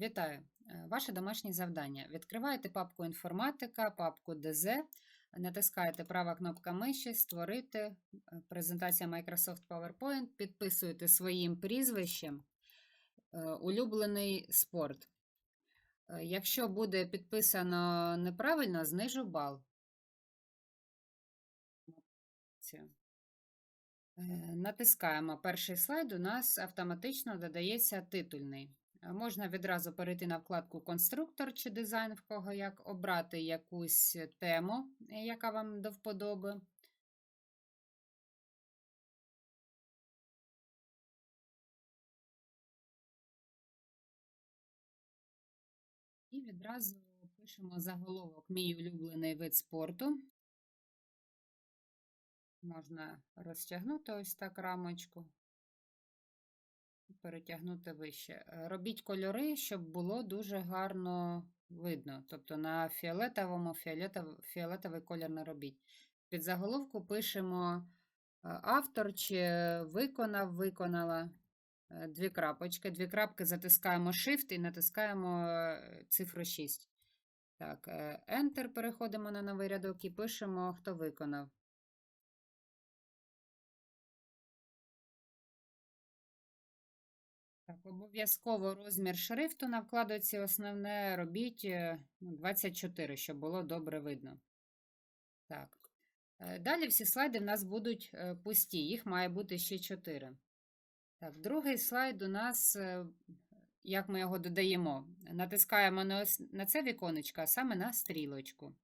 Вітаю! Е, Ваше домашнє завдання. Відкриваєте папку інформатика, папку ДЗ, натискаєте права кнопка миші, створити е, презентація Microsoft PowerPoint, підписуєте своїм прізвищем е, улюблений спорт. Якщо буде підписано неправильно, знижу бал. Натискаємо перший слайд, у нас автоматично додається титульний. Е, Можна відразу перейти на вкладку Конструктор чи дизайн, в кого як обрати якусь тему, е, яка вам до вподоби. І відразу пишемо заголовок Мій улюблений вид спорту. Можна розтягнути ось так рамочку перетягнути вище. Е, Робіть кольори, щоб було дуже гарно видно. Тобто на фіолетовому фіолетов, фіолетовий колір не робіть. Під заголовку пишемо е, автор чи виконав, виконала. Е, Дві крапочки. Дві крапки затискаємо Shift і натискаємо цифру 6. Так, Enter, переходимо на новий рядок і пишемо, хто виконав. Обов'язково розмір шрифту на вкладоці основне робіть е, ну, 24, щоб було добре видно. Так. Е, Далі всі слайди в нас будуть е, пусті, їх має бути ще 4. Так, другий слайд у нас, як ми його додаємо, натискаємо на, це віконечко, а саме на стрілочку.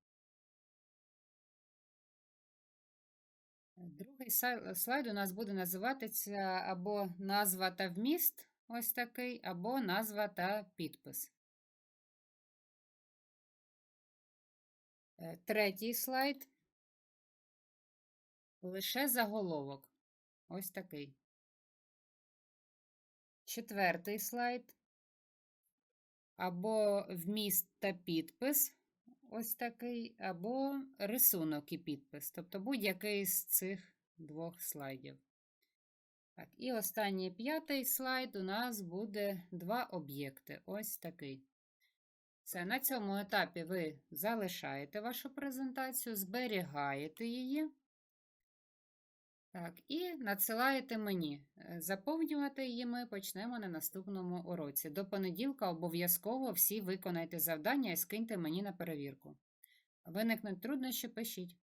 Другий слайд у нас буде називатися або назва та вміст, ось такий, або назва та підпис. Е, Третій слайд. Лише заголовок. Ось такий. Четвертий слайд. Або вміст та підпис. Ось такий, або рисунок і підпис. Тобто будь-який з цих двох слайдів. Так, і останній п'ятий слайд у нас буде два об'єкти. Ось такий. Все, на цьому етапі ви залишаєте вашу презентацію, зберігаєте її. Так, і надсилаєте мені. Е, Заповнювати її ми почнемо на наступному уроці. До понеділка обов'язково всі виконайте завдання і скиньте мені на перевірку. Виникнуть труднощі, пишіть.